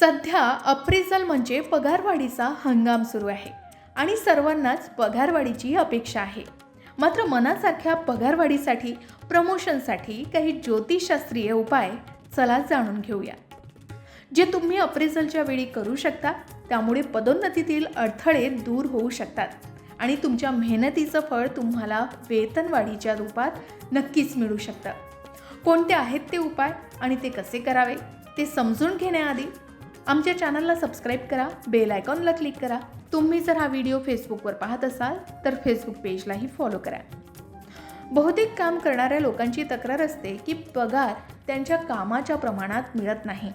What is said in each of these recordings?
सध्या अप्रेझल म्हणजे पगारवाढीचा हंगाम सुरू आहे आणि सर्वांनाच पगारवाढीची अपेक्षा आहे. मात्र मनासारख्या पगारवाढीसाठी प्रमोशनसाठी काही ज्योतिषशास्त्रीय उपाय चला जाणून घेऊया. जे तुम्ही अप्रेझलच्या वेळी करू शकता त्यामुळे पदोन्नतीतील अडथळे दूर होऊ शकतात आणि तुमच्या मेहनतीचं फळ तुम्हाला वेतनवाढीच्या रूपात नक्कीच मिळू शकतं. कोणते आहेत ते उपाय आणि ते कसे करावे ते समजून घेण्याआधी आमच्या चॅनलला सबस्क्राईब करा बेल आयकॉनला क्लिक करा. तुम्ही जर हा व्हिडिओ फेसबुकवर पाहत असाल तर फेसबुक पेजलाही फॉलो करा. बहुतेक काम करणाऱ्या लोकांची तक्रार असते की पगार त्यांच्या कामाच्या प्रमाणात मिळत नाही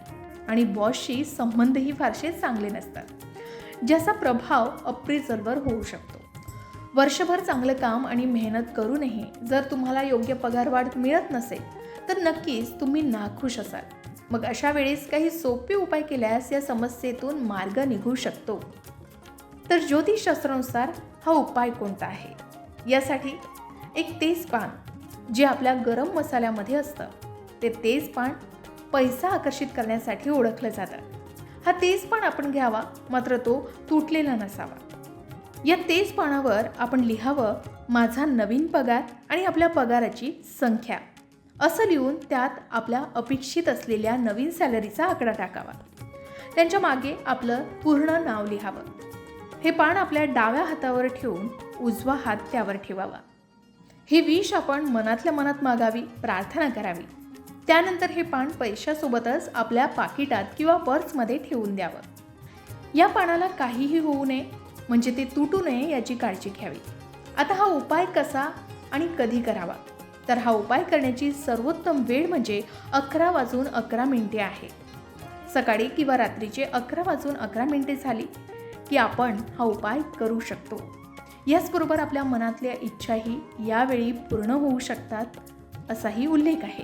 आणि बॉसशी संबंधही फारसे चांगले नसतात ज्याचा प्रभाव अप्रिझर्वर होऊ शकतो. वर्षभर चांगलं काम आणि मेहनत करूनही जर तुम्हाला योग्य पगारवाढ मिळत नसेल तर नक्कीच तुम्ही नाखुश असाल. मग अशा वेळेस काही सोपे उपाय केल्यास या समस्येतून मार्ग निघू शकतो. तर ज्योतिषशास्त्रानुसार हा उपाय कोणता आहे? यासाठी एक तेज पान जे आपल्या गरम मसाल्यामध्ये असतं. ते तेज पान पैसा आकर्षित करण्यासाठी ओळखलं जातं. हा तेजपान आपण घ्यावा मात्र तो तुटलेला नसावा. या तेच पानावर आपण लिहावं माझा नवीन पगार आणि आपल्या पगाराची संख्या. असं लिहून त्यात आपल्या अपेक्षित असलेल्या नवीन सॅलरीचा आकडा टाकावा. त्यांच्या मागे आपलं पूर्ण नाव लिहावं. हे पान आपल्या डाव्या हातावर ठेवून उजवा हात त्यावर ठेवावा. हे विष आपण मनातल्या मनात मागावी प्रार्थना करावी. त्यानंतर हे पान पैशासोबतच आपल्या पाकिटात किंवा पर्समध्ये ठेवून द्यावं. या पानाला काहीही होऊ नये म्हणजे ते तुटू नये याची काळजी घ्यावी. आता हा उपाय कसा आणि कधी करावा? तर हा उपाय करण्याची सर्वोत्तम वेळ म्हणजे अकरा वाजून अकरा मिनिटे आहे. सकाळी किंवा रात्रीचे अकरा वाजून अकरा मिनिटे झाली की आपण हा उपाय करू शकतो. याचबरोबर आपल्या मनातल्या इच्छाही यावेळी पूर्ण होऊ शकतात असाही उल्लेख आहे.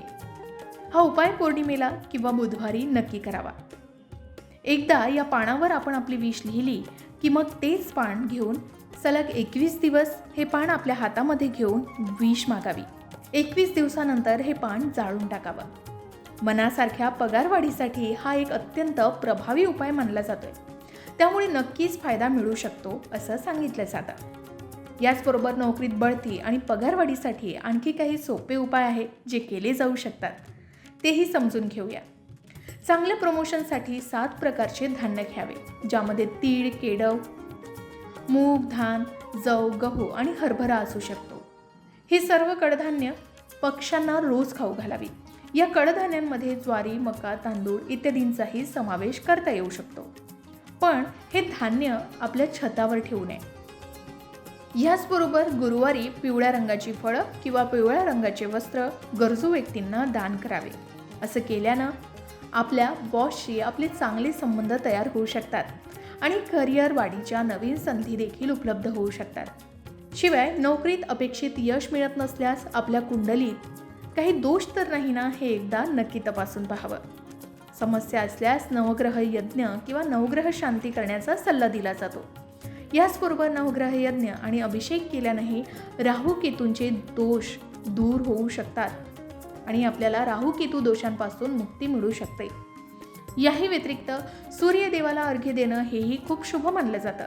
हा उपाय पौर्णिमेला किंवा बुधवारी नक्की करावा. एकदा या पानावर आपण आपली विष लिहिली की मग तेच पान घेऊन सलग एकवीस दिवस हे पान आपल्या हातामध्ये घेऊन विष मागावी. एकवीस दिवसानंतर हे पान जाळून टाकावं. मनासारख्या पगारवाढीसाठी हा एक अत्यंत प्रभावी उपाय मानला जातोय. त्यामुळे नक्कीच फायदा मिळू शकतो असं सांगितलं जातं. याचबरोबर नोकरीत बढती आणि पगारवाढीसाठी आणखी काही सोपे उपाय आहेत जे केले जाऊ शकतात. तेही समजून घेऊया. चांगल्या प्रमोशनसाठी सात प्रकारचे धान्य घ्यावे ज्यामध्ये तीळ केडव मूग धान जव गहू आणि हरभरा असू शकतो. हे सर्व कडधान्य पक्ष्यांना रोज खाऊ घालावी. या कडधान्यांमध्ये ज्वारी मका तांदूळ इत्यादींचाही समावेश करता येऊ शकतो. पण हे धान्य आपल्या छतावर ठेवू नये. ह्याचबरोबर गुरुवारी पिवळ्या रंगाची फळं किंवा पिवळ्या रंगाचे वस्त्र गरजू व्यक्तींना दान करावे. असं केल्यानं आपल्या बॉसशी आपले चांगले संबंध तयार होऊ शकतात आणि करिअर वाढीच्या नवीन संधी देखील उपलब्ध होऊ शकतात. शिवाय नोकरीत अपेक्षित यश मिळत नसल्यास आपल्या कुंडलीत काही दोष तर नाही ना हे एकदा नक्की तपासून पाहावं. समस्या असल्यास नवग्रह यज्ञ किंवा नवग्रह शांती करण्याचा सल्ला दिला जातो. याचबरोबर नवग्रह यज्ञ आणि अभिषेक केल्यानेही राहू केतूंचे दोष दूर होऊ शकतात. आणि आपल्याला राहू केतू दोषांपासून मुक्ती मिळू शकते. याही व्यतिरिक्त सूर्यदेवाला अर्घ्य देणं हेही खूप शुभ मानलं जातं.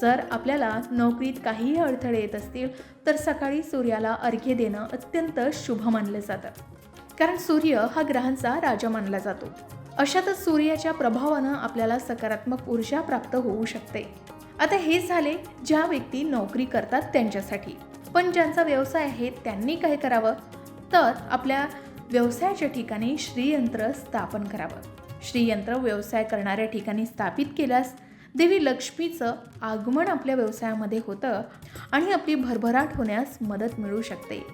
जर आपल्याला नोकरीत काहीही अडथळे येत असतील तर सकाळी सूर्याला अर्घ्य देणं अत्यंत शुभ मानलं जातं. कारण सूर्य हा ग्रहांचा राजा मानला जातो. अशातच सूर्याच्या प्रभावानं आपल्याला सकारात्मक ऊर्जा प्राप्त होऊ शकते. आता हे झाले ज्या व्यक्ती नोकरी करतात त्यांच्यासाठी. पण ज्यांचा व्यवसाय आहे त्यांनी काय करावं? तर आपल्या व्यवसायाच्या ठिकाणी श्रीयंत्र स्थापन करावं. श्रीयंत्र व्यवसाय करणाऱ्या ठिकाणी स्थापित केल्यास देवी लक्ष्मीचं आगमन आपल्या व्यवसायामध्ये होतं आणि आपली भरभराट होण्यास मदत मिळू शकते.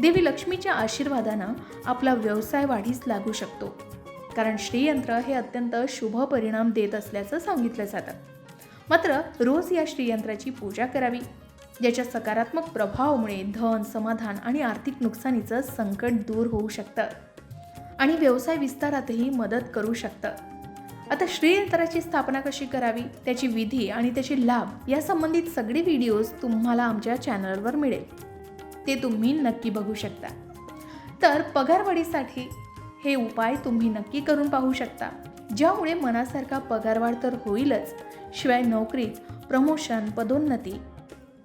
देवी लक्ष्मीच्या आशीर्वादानं आपला व्यवसाय वाढीस लागू शकतो. कारण श्रीयंत्र हे अत्यंत शुभ परिणाम देत असल्याचं सांगितलं जातं. मात्र रोज या श्रीयंत्राची पूजा करावी. ज्याच्या सकारात्मक प्रभावामुळे धन समाधान आणि आर्थिक नुकसानीचं संकट दूर होऊ शकतं. आणि व्यवसाय विस्तारातही मदत करू शकतं. आता श्रीयंत्राची स्थापना कशी करावी? त्याची विधी आणि त्याचे लाभ या संबंधित सगळे व्हिडिओज तुम्हाला आमच्या चॅनलवर मिळेल. ते तुम्ही नक्की बघू शकता. तर पगारवाढीसाठी हे उपाय तुम्ही नक्की करून पाहू शकता. ज्यामुळे मनासारखा पगारवाढ तर होईलच. शिवाय नोकरीत प्रमोशन पदोन्नती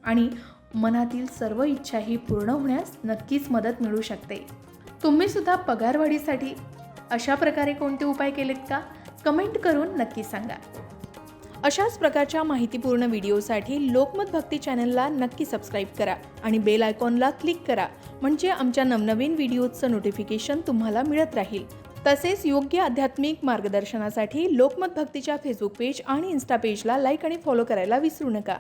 आणि मनातील सर्व इच्छाही पूर्ण होण्यास नक्कीच मदत मिळू शकते. तुम्ही सुद्धा पगारवाढीसाठी अशा प्रकारे कोणते उपाय केलेत का? कमेंट करून नक्की सांगा. अशाच प्रकारच्या माहितीपूर्ण व्हिडिओसाठी लोकमत भक्ती चॅनलला नक्की सबस्क्राईब करा आणि बेल आयकॉनला क्लिक करा म्हणजे आमच्या नवनवीन व्हिडिओचं नोटिफिकेशन तुम्हाला मिळत राहील. तसेच योग्य आध्यात्मिक मार्गदर्शनासाठी लोकमत भक्तीच्या फेसबुक पेज आणि इन्स्टा पेजला लाईक आणि फॉलो करायला विसरू नका.